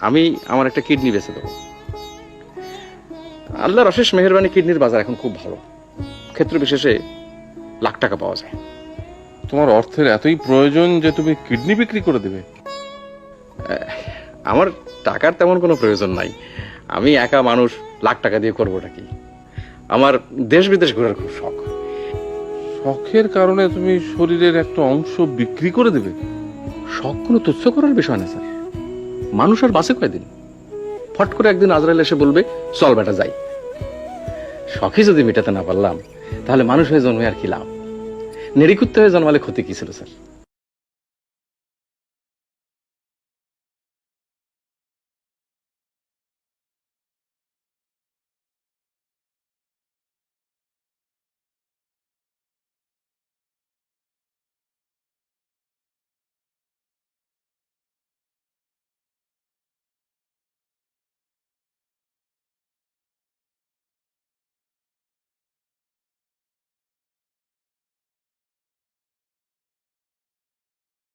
আমি আমার একটা কিডনি বেচে দেবো। আল্লাহর অশেষ মেহরবানি কিডনির বাজার এখন খুব ভালো। ক্ষেত্র বিশেষে লাখ টাকা পাওয়া যায়। তোমার অর্থের এতই প্রয়োজন যে তুমি কিডনি বিক্রি করে দেবে। আমার টাকার তেমন কোনো প্রয়োজন নাই। আমি একা মানুষ লাখ টাকা দিয়ে করবোটা কি আমার দেশ বিদেশ ঘোরার খুব শখ। শখের কারণে তুমি শরীরের একটা অংশ বিক্রি করে দেবে। শখ কোনো তুচ্ছ করার বিষয় না স্যার। মানুষ আর বাসে কয়দিন? ফট করে একদিন আজরাইল এসে বলবে, চল বেটা যাই। শখে যদি মেটাতে না পারলাম, তাহলে মানুষ হয়ে জন্মে আর কি লাভ? নেড়িকুত্তে হয়ে জন্মালে ক্ষতি কি ছিল, স্যার?